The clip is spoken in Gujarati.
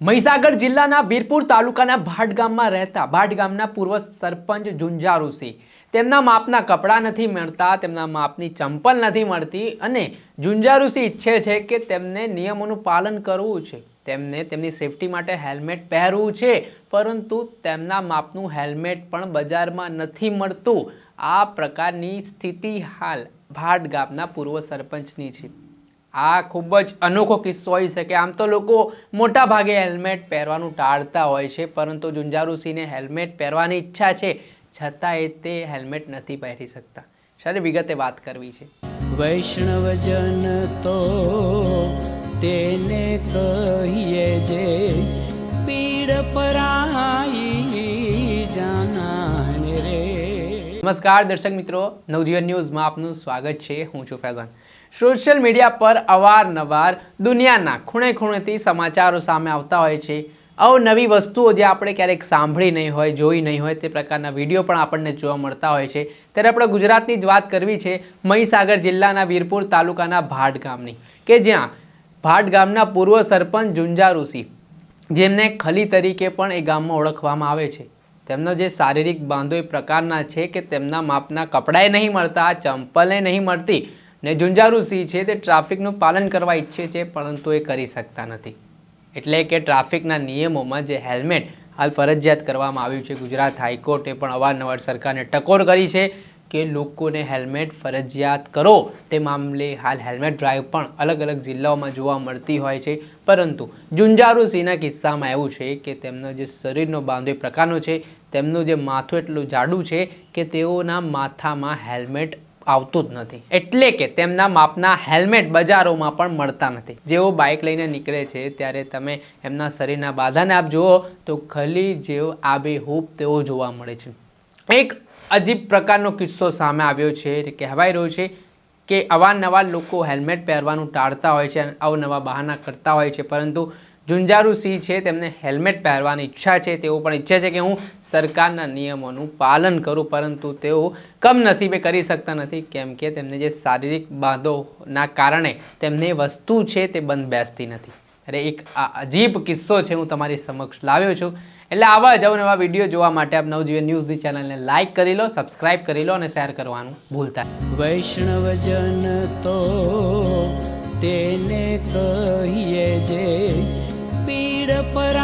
મહીસાગર જિલ્લાના વીરપુર તાલુકાના ભાટ ગામમાં રહેતા ભાટ ગામના પૂર્વ સરપંચ ઝુંઝારુસિંહ તેમના માપના કપડાં નથી મળતા, તેમના માપની ચંપલ નથી મળતી અને ઝુંઝારુસિંહ ઈચ્છે છે કે તેમને નિયમોનું પાલન કરવું છે. તેમને તેમની સેફટી માટે હેલ્મેટ પહેરવું છે, પરંતુ તેમના માપનું હેલ્મેટ પણ બજારમાં નથી મળતું. આ પ્રકારની સ્થિતિ હાલ ભાટ ગામના પૂર્વ સરપંચની છે. આ ખૂબ જ અનોખો કિસ્સો હોઈ શકે આમ તો લોકો મોટા ભાગે હેલ્મેટ પહેરવાનું ટાળતા હોય છે પરંતુ ઝુંઝારુસિંહને હેલ્મેટ પહેરવાની ઈચ્છા છે છતાંય તે હેલ્મેટ નથી પહેરી શકતા. સારી વિગતે વાત કરવી છે. વૈષ્ણવજન તો તેને કહીએ જે પીડ પરાઈ જાનાને રે. નમસ્કાર દર્શક મિત્રો નવજીવન ન્યૂઝમાં આપનું સ્વાગત છે. હું છું ફૈઝાન સોશિયલ મીડિયા પર અવારનવાર દુનિયાના ખૂણે ખૂણેથી સમાચારો સામે આવતા હોય છે. અવનવી વસ્તુઓ જે આપણે ક્યારેક સાંભળી નહીં હોય, જોઈ નહીં હોય, તે પ્રકારના વીડિયો પણ આપણને જોવા મળતા હોય છે. ત્યારે આપણે ગુજરાતની જ વાત કરવી છે મહીસાગર જિલ્લાના વીરપુર તાલુકાના ભાટ ગામની, કે જ્યાં ભાટ ગામના પૂર્વ સરપંચ ઝુંઝારુસિંહ જેમને ખલી તરીકે પણ એ ગામમાં ઓળખવામાં આવે છે. તેમનો જે શારીરિક બાંધો એ પ્રકારના છે કે તેમના માપના કપડાએ નહીં મળતા ચંપલે નહીં મળતી ને ઝુંઝારુસિંહ છે તે ટ્રાફિકનું પાલન કરવા ઈચ્છે છે, પરંતુ એ કરી શકતા નથી. એટલે કે ટ્રાફિકના નિયમોમાં જે હેલ્મેટ હાલ ફરજિયાત કરવામાં આવ્યું છે, ગુજરાત હાઈકોર્ટે પણ અવારનવાર સરકારને ટકોર કરી છે કે લોકોને હેલ્મેટ ફરજિયાત કરો. તે મામલે હાલ હેલ્મેટ ડ્રાઈવ પણ અલગ અલગ જિલ્લાઓમાં જોવા મળતી હોય છે. પરંતુ ઝુંઝારુસિંહના કિસ્સામાં એવું છે કે તેમનો જે શરીરનો બાંધો પ્રકારનો છે, તેમનું જે માથું એટલું જાડું છે કે તેઓના માથામાં હેલ્મેટ આવતું જ નથી. એટલે કે તેમના માપના હેલ્મેટ બજારોમાં પણ મળતા નથી. જેઓ બાઇક લઈને નીકળે છે, ત્યારે તમે એમના શરીરના બાધાને આપ જુઓ, તો ખલી જેવો આબેહૂબ તેઓ જોવા મળે છે. એક અજીબ પ્રકારનો કિસ્સો સામે આવ્યો છે કહેવાય રહ્યો છે કે અવારનવાર લોકો હેલ્મેટ પહેરવાનું ટાળતા હોય છે અને અવનવા બહાના કરતા હોય છે. પરંતુ ઝુંઝારુ સિંહ છે, તેમને હેલ્મેટ પહેરવાની ઈચ્છા છે, તેઓ પણ ઈચ્છે છે કે હું સરકારના નિયમોનું પાલન કરું, પરંતુ તેઓ કમનસીબે કરી શકતા નથી, કેમ કે તેમને જે શારીરિક બાંધોના કારણે તેમને વસ્તુ છે, તે બંધ બેસતી નથી અરે, એક અજીબ કિસ્સો છે, હું તમારી સમક્ષ લાવ્યો છું એટલે આવા જ અવનવા વીડિયો જોવા માટે આપ નવજીવન ન્યૂઝની ચેનલને લાઇક કરી લો, સબસ્ક્રાઇબ કરી લો અને શેર કરવાનું ભૂલતા. વૈષ્ણવજન તો તેને કહીએ જે પીડ પરાઈ